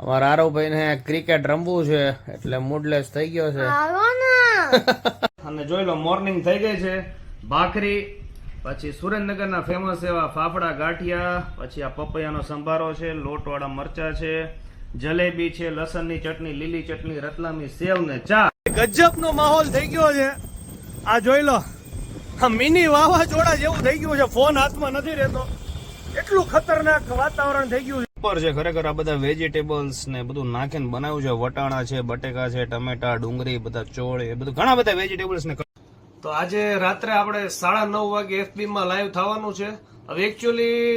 અમારા આરવભાઈ ને ક્રિકેટ રમવું છે એટલે મૂડલેસ થઈ ગયો છે. અને જોઈ લો મોર્નિંગ થઈ ગઈ છે. ભાખરી પછી સુરેન્દ્રનગરના ફેમસ એવા ફાફડા ગાંઠિયા પછી આ પપૈયાનો સંભારો છે લોટવાળા મરચા છે જલેબી છે લસણની ચટણી લીલી ચટણી રતલામી સેવ ને ચા. ગજબનો માહોલ થઈ ગયો છે. આ જોઈ લો આ મિની વાવાઝોડા જેવું થઈ ગયું છે. ફોન હાથમાં નથી રહેતો. એટલું ખતરનાક વાતાવરણ થઈ ગયું છે. ઉપર છે ખરેખર આ બધા વેજીટેબલ્સ ને બધું નાખીને બનાવ્યું છે, વટાણા છે, બટેકા છે, ટમેટા, ડુંગળી, બધા ચોળ, એ બધું ઘણા બધા વેજીટેબલ્સ ને તો આજે રાત્રે આપણે સાડા નવ વાગે એફબી માં લાઈવ થવાનું છે. હવે એકચ્યુઅલી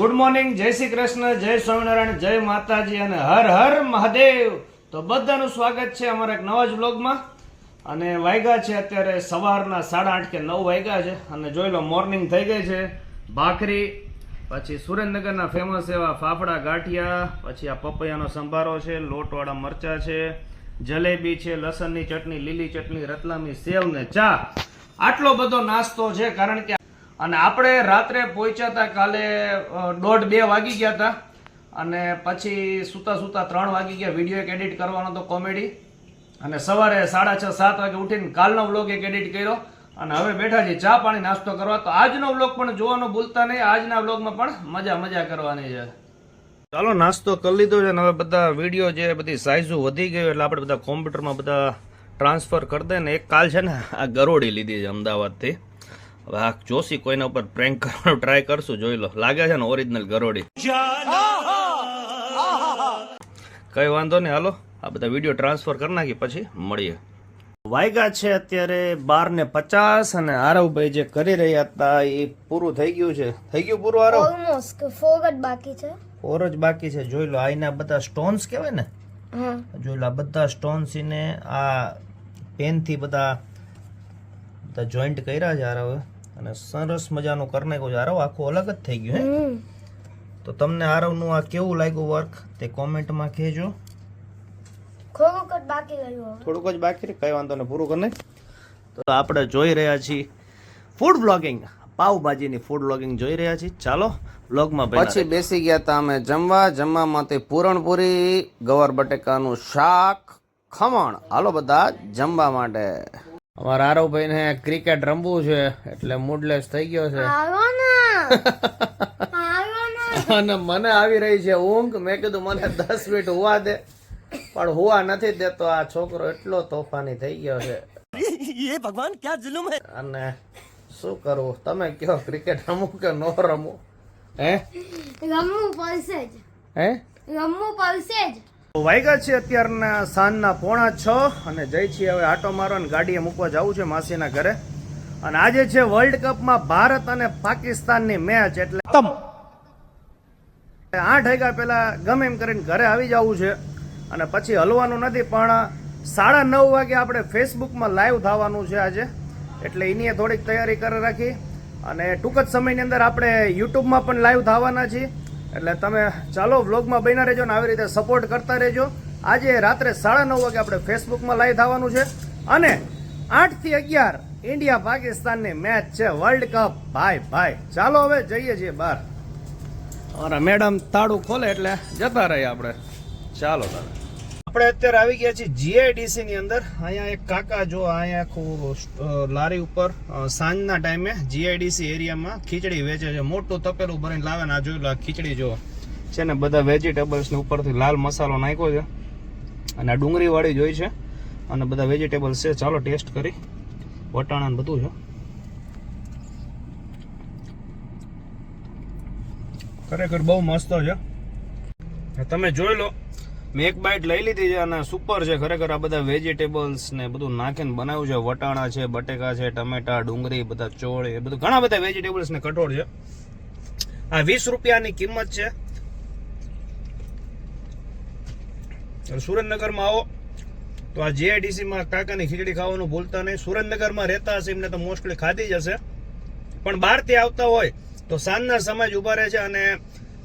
ગુડ મોર્નિંગ જય શ્રી કૃષ્ણ, જય સ્વામિનારાયણ, જય માતાજી અને હર હર મહાદેવ. તો બધાનું સ્વાગત છે અમારા એક નવા જ બ્લોગમાં અને વાગ્યા છે અત્યારે સવારના સાડા આઠ કે નવ વાગ્યા છે અને જોઈ લો, મોર્નિંગ થઈ ગઈ છે. ભાખરી, પછી સુરેન્દ્રનગરના ફેમસ એવા ફાફડા ગાંઠિયા, પછી આ પપૈયાનો સંભારો છે, લોટવાળા મરચા છે, જલેબી છે, લસણની ચટણી, લીલી ચટણી, રતલામી સેવ ને ચા. આટલો બધો નાસ્તો છે કારણ કે અને આપણે રાત્રે પહોંચ્યા હતા કાલે દોઢ બે વાગી ગયા હતા અને પછી સૂતા સૂતા ત્રણ વાગી ગયા. વીડિયો એક એડિટ કરવાનો તો કોમેડી અને સવારે સાડા છ સાત વાગે ઉઠીને કાલનો વ્લોગ એક એડિટ કર્યો. અને હવે બેઠા છીએ ચા પાણી નાસ્તો કરવા. તો આજનો વ્લોગ પણ જોવાનું ભૂલતા નહીં. આજના વ્લોગમાં પણ મજા મજા કરવાની છે. ચાલો નાસ્તો કરી લીધો છે અને હવે બધા વીડિયો જે બધી સાઇઝો વધી ગઈ એટલે આપણે બધા કોમ્પ્યુટરમાં બધા ટ્રાન્સફર કરી દે ને. એક કાલ છે ને આ ગરોડી લીધી છે અમદાવાદથી. હવે આ જોશી કોઈના ઉપર પ્રેન્ક કરવાનો ટ્રાય કરશું જોઈ લો. લાગે છે ને ઓરિજિનલ ગરોડી કઈ વાંધો નહીં હાલો. આ બધા વીડિયો ટ્રાન્સફર કરી નાખી પછી મળીએ. વાયગા છે અત્યારે બાર ને પચાસ અને આરવભાઈ જે કરી રહ્યા હતા એ પૂરું થઈ ગયું છે. થઈ ગયું પૂરું આરવ? ઓલમોસ્ટ ફોર જ બાકી છે. ફોર જ બાકી છે. જોઈ લો આઈના બધા સ્ટોન્સ કહેવાય ને? હા. જોઈ લો આ બધા સ્ટોન્સ ને આ પેનથી બધા બધા જોઈન્ટ કર્યા છે આરવ. અને સરસ મજાનું કરી નાખ્યું છે. આરવ આખું અલગ જ થઈ ગયું હે? તો તમને આરવનું આ કેવું લાગ્યું વર્ક તે કોમેન્ટમાં કહેજો. થોડુંક જ બાકી રહ્યું થોડુંક જ બાકી રહે કઈ વાંધો નહીં પૂરું કરી તો આપણે જોઈ રહ્યા છીએ ફૂડ બ્લોગિંગ પાવભાજીની ફૂડ બ્લોગિંગ જોઈ રહ્યા છીએ. ચાલો બ્લોગમાં પછી બેસી ગયા હતા અમે જમવા. જમવામાંથી પૂરણપૂરી ગવાર બટેકાનું શાક ખમણ. હાલો બધા જમવા માટે. અમારા આરવભાઈ ને ક્રિકેટ રમવું છે એટલે મૂડલેસ થઈ ગયો છે. આવો ને. આવો ને. અને મને આવી રહી છે ઊંઘ. મેં કીધું મને દસ મિનિટ હોવા દે. પણ હોવા નથી દેતો આ છોકરો એટલો તોફાની થઈ ગયો છે. એ ભગવાન ક્યાં જુલુમ હે? અને શું કરવું તમે કયો ક્રિકેટ રમવું કે નો રમવું હે? રમવું પડશે જ. હે? રમવું પડશે જ. વાગ્યા છે અત્યારના સાંજના પોણા છ અને જઈ છીએ હવે આટો મારો અને ગાડીએ મૂકવા જવું છે માસીના ઘરે. અને આજે છે વર્લ્ડ કપમાં ભારત અને પાકિસ્તાનની મેચ એટલે આઠ વાગ્યા પહેલા ગમે એમ કરીને ઘરે આવી જવું છે. અને પછી હલવાનું નથી, પણ સાડા નવ વાગે આપણે ફેસબુકમાં લાઈવ થવાનું છે આજે. એટલે એની થોડીક તૈયારી કરી રાખી. અને ટૂંક જ સમયની અંદર આપણે યુટ્યુબમાં પણ લાઈવ થવાના છીએ. એટલે તમે ચાલો વ્લોગમાં બન્યા રહેજો ને આવી રીતે સપોર્ટ કરતા રહેજો. આજે રાત્રે સાડા નવ વાગે આપણે ફેસબુકમાં લાઈવ થવાનું છે. અને આઠથી અગિયાર ઇન્ડિયા પાકિસ્તાનની મેચ છે વર્લ્ડ કપ ભાઈ ભાઈ ચાલો હવે જઈએ છીએ બહાર. અમારા મેડમ તાળું ખોલે એટલે જતા રહીએ આપણે. ચાલો તારે. આપણે અત્યારે આવી ગયા છીએ જીઆઈડીસી ની અંદર. અહીંયા એક કાકા જો અહીંયા આખું લારી ઉપર સાંજના ટાઈમે જીઆઈડીસી એરિયામાં ખીચડી વેચે છે. મોટું તપેલું ભરીને લાવે ને આ જોયું ખીચડી જો છે ને બધા વેજીટેબલ્સ ને ઉપરથી લાલ મસાલો નાખ્યો છે. અને આ ડુંગળી વાળી જોઈ છે. અને બધા વેજીટેબલ્સ છે. ચાલો ટેસ્ટ કરી. વટાણા ને બધું છે. ખરેખર બહુ મસ્ત છે. તમે જોઈ લો. મેં એક બાઇટ લઈ લીધી છે અને સુપર છે. ખરેખર આ બધા વેજીટેબલ્સ ને બધું નાખીને બનાવ્યું છે. વટાણા છે, બટેકા છે, ટમેટા, ડુંગળી, બધા ચોળ, એ બધું ઘણા બધા વેજીટેબલ્સ ને કઠોળ છે. આ વીસ રૂપિયાની કિંમત છે. સુરેન્દ્રનગરમાં આવો. તો આ જેઆઈડીસીમાં કાકાની ખીચડી ખાવાનું ભૂલતા નહીં. સુરેન્દ્રનગરમાં રહેતા હશે એમને તો મોસ્ટલી ખાધી જ હશે. પણ બહારથી આવતા હોય તો સાંજના સમય જ ઊભા રહે છે અને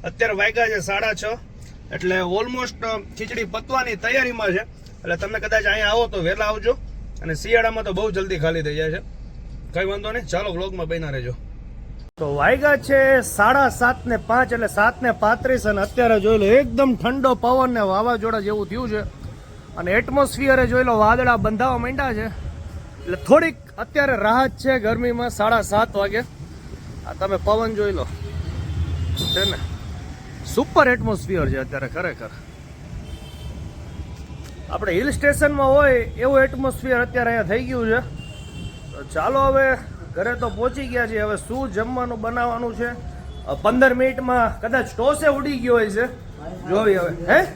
અત્યારે વાગ્યા છે સાડા છ. એટલે ઓલમોસ્ટ ખીચડી પતવાની તૈયારીમાં છે. એટલે તમે કદાચ અહીંયા આવો તો વહેલા આવજો અને શિયાળામાં તો બહુ જલ્દી ખાલી થઈ જાય છે. કઈ વાંધો નહીં, ચાલો વ્લોગમાં બન્યા રહેજો. તો વાયગા છે સાડા સાત ને પાંચ એટલે સાત ને પાંત્રીસ અને અત્યારે જોઈ લો એકદમ ઠંડો પવન ને વાવાઝોડા જેવું થયું છે. અને એટમોસ્ફિયરે જોઈ લો વાદળા બંધાવા માંડ્યા છે. એટલે થોડીક અત્યારે રાહત છે ગરમીમાં સાડા સાત વાગે. આ તમે પવન જોઈ લો. છે ને? સુપર એટમોસ્ફિયર છે અત્યારે ખરેખર. આપણે હિલ સ્ટેશનમાં હોય એવું એટમોસ્ફિયર અત્યારે અહીંયા થઈ ગયું છે. તો ચાલો હવે ઘરે તો પહોંચી ગયા છીએ. હવે શું જમવાનું બનાવવાનું છે? પંદર મિનિટમાં કદાચ ટોસે ઉડી ગયો હોય છે. જોવી હવે. હે?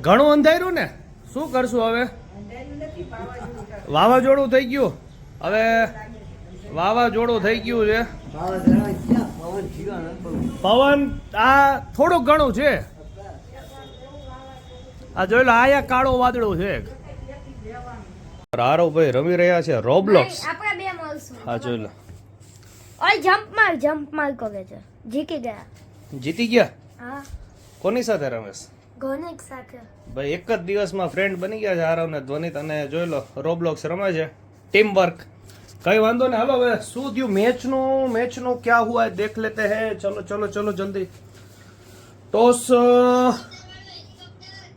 ઘણું અંધાર્યું ને? શું કરશું હવે? વાવાઝોડું થઈ ગયું. હવે વાવાઝોડું થઈ ગયું છે. પવન આ થોડું ઘણું છે. આ જોઈ લો આયા કાળો વાદળો છે ભાઈ રમી રહ્યા છે રોબ્લોક્સ આપણે બે મળશું હા જોઈ લો. ઓય જમ્પ માર જમ્પ માર કરે છે. જીતી ગયા. જીતી ગયા? હા. કોની સાથે રમેશ? ગોનિક સાથે. ભાઈ એક જ દિવસમાં ફ્રેન્ડ બની ગયા છે આરવ ને ધ્વનિત અને જોઈ લો રોબલોક્સ રમે છે. ટીમ વર્ક કઈ વાંધો નહીં. હાલો હવે શું થયું? મેચનું મેચનું ક્યાં હુઆ હે દેખ લેતે હે. ચલો ચલો ચલો જલ્દી. Toss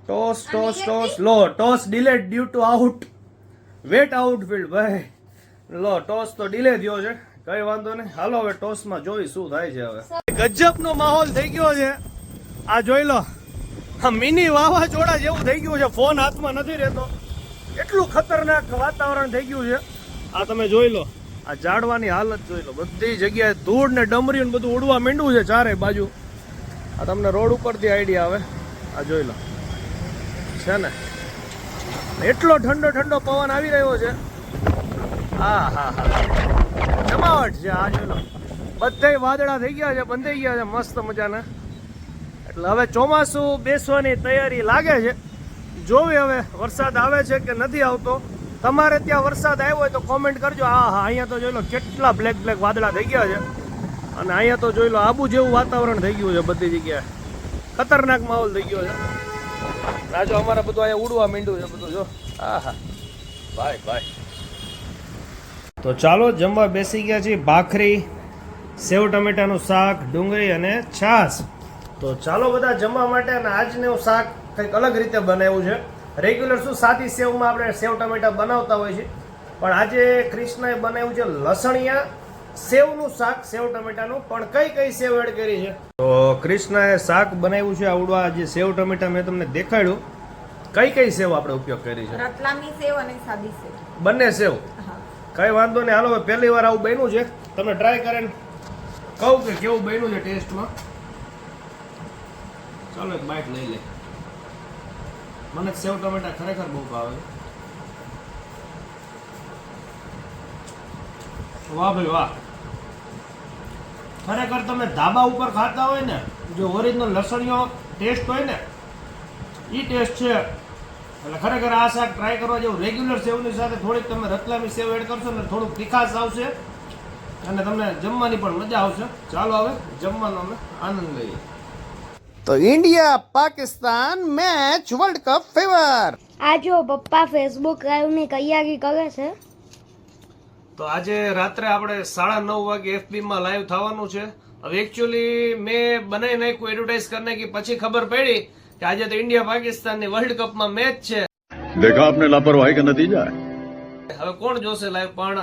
toss toss toss. Law toss delayed due to out. Wet outfield ભાઈ. લો ટોસ તો ડિલે થયો છે. કઈ વાંધો નહીં. હાલો હવે ટોસમાં જોઈ શું થાય છે હવે. ગજબનો માહોલ થઈ ગયો છે. આ જોઈ લો. આ મિની વાવાઝોડા જેવું થઈ ગયું છે. ફોન હાથમાં નથી રહેતો. એટલું ખતરનાક વાતાવરણ થઈ ગયું છે. આ તમે જોઈ લો. આ ઝાડવાની હાલત જોઈ લો. બધી જગ્યાએ ધૂળ ને ડમરી ને બધું ઉડવા માંડ્યું છે ચારે બાજુ. આ તમને રોડ ઉપરથી આઈડિયા આવે. આ જોઈ લો. છે ને? એટલો ઠંડો ઠંડો પવન આવી રહ્યો છે. હા હા હા. જમાવટ છે, આ જોઈ લો. બધે વાદળા થઈ ગયા છે, બંધાઈ ગયા છે, મસ્ત મજાના. એટલે હવે ચોમાસું બેસવાની તૈયારી લાગે છે. જોવી હવે વરસાદ આવે છે કે નથી આવતો. તમારે ત્યાં વરસાદ આવ્યો હોય તો કોમેન્ટ કરજો. હા હા, અહીંયા તો જોઈ લો કેટલા બ્લેક બ્લેક વાદળા થઈ ગયા છે. અને અહીંયા તો જોઈ લો આબુ જેવું વાતાવરણ થઈ ગયું છે બધી જગ્યાએ. ખતરનાક માહોલ થઈ ગયો છે. રાજો અમારે બધું અહીંયા ઉડવા માંડ્યું છે બધું, જો. હા હા ભાઈ ભાઈ. તો ચાલો, જમવા બેસી ગયા છીએ. ભાખરી, સેવ ટમેટાનું શાક, ડુંગળી અને છાશ. તો ચાલો બધા જમવા માટે અને આજનું શાક કંઈક અલગ રીતે બનાવ્યું છે. રેગ્યુલર શું સાદી સેવમાં આપણે સેવ ટમેટા બનાવતા હોય છે. પણ આજે ક્રિષ્નાએ બનાવ્યું છે લસણિયા સેવનું શાક સેવ ટમેટાનું. પણ કઈ કઈ સેવ એડ કરી છે? તો ક્રિષ્નાએ શાક બનાવ્યું છે આવડવા જે સેવ ટમેટા મેં તમને દેખાડ્યું. કઈ કઈ સેવ આપણે ઉપયોગ કરી છે? રતલામી સેવ અને સાદી સેવ. બંને સેવ? કઈ વાંધો નહીં. હાલો હવે પહેલી વાર આવું બન્યું છે. તમે ટ્રાય કરીને કહું કે કેવું બન્યું છે ટેસ્ટમાં ચાલો એક બાઈટ લઈ લે. મને સેવ ટમેટા ખરેખર બહુ ભાવે. વાહ ભાઈ વાહ. ખરેખર તમે ધાબા ઉપર ખાતા હોય ને, જો ઓરિજિનલ લસણીયો ટેસ્ટ હોય ને એ ટેસ્ટ છે. એટલે ખરેખર આ શાક ટ્રાય કરવા જેવું રેગ્યુલર સેવની સાથે થોડીક તમે રતલામી સેવ એડ કરશો ને, થોડુંક તીખાશ આવશે. અને તમને જમવાની પણ મજા આવશે. ચાલો હવે જમવાનો અમે આનંદ લઈએ. તો India Pakistan match world cup favour આ જો પપ્પા ફેસબુક લાઈવની તૈયારી કરે છે. તો આજે રાત્રે આપણે સાડા નવ વાગે એફબી માં લાઈવ થવાનું છે. હવે એકચ્યુઅલી મેં બનાવી નાખ્યું એડવર્ટાઇઝ કરી નાખી. પછી ખબર પડી કે આજે તો ઇન્ડિયા પાકિસ્તાનની વર્લ્ડ કપમાં મેચ છે. દેખા આપને લાપરવાહી કે નતીજા હવે કોણ જોશે લાઈવ પણ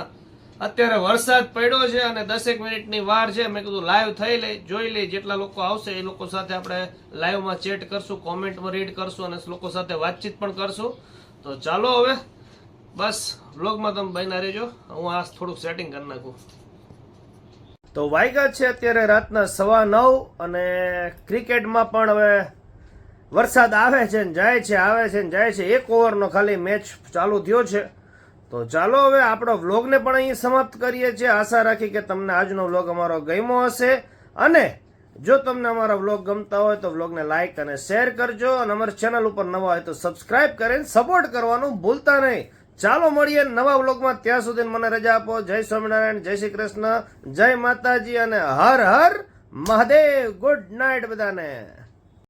અત્યારે વરસાદ પડ્યો છે અને દસેક મિનિટની વાર છે. મેં કીધું લાઈવ થઈ લે, જોઈ લે, જેટલા લોકો આવશે એ લોકો સાથે આપણે લાઈવમાં ચેટ કરશું કોમેન્ટમાં રીડ કરશું અને લોકો સાથે વાતચીત પણ કરશું. તો ચાલો હવે, બસ વ્લોગમાં તમે બન્યા રહેજો. હું આ થોડુંક સેટિંગ કરી નાખું. તો વાગ્યા છે અત્યારે રાતના સવા નવ અને ક્રિકેટમાં પણ હવે વરસાદ આવે છે ને જાય છે, આવે છે ને જાય છે. એક ઓવરનો ખાલી મેચ ચાલુ થયો છે. તો ચાલો હવે આપણો વ્લોગને પણ અહીં સમાપ્ત કરીએ છીએ. આશા રાખી કે તમને આજનો વ્લોગ અમારો ગમ્યો હશે. અને જો તમને અમારા વ્લોગ ગમતા હોય તો વ્લોગને લાઇક અને શેર કરજો. અને અમારી ચેનલ ઉપર નવા હોય તો સબસ્ક્રાઇબ કરીને સપોર્ટ કરવાનું ભૂલતા નહીં. ચાલો મળીએ નવા વ્લોગમાં. ત્યાં સુધી મને રજા આપો. જય સ્વામિનારાયણ, જય શ્રી કૃષ્ણ, જય માતાજી અને હર હર મહાદેવ. ગુડ નાઇટ બધાને.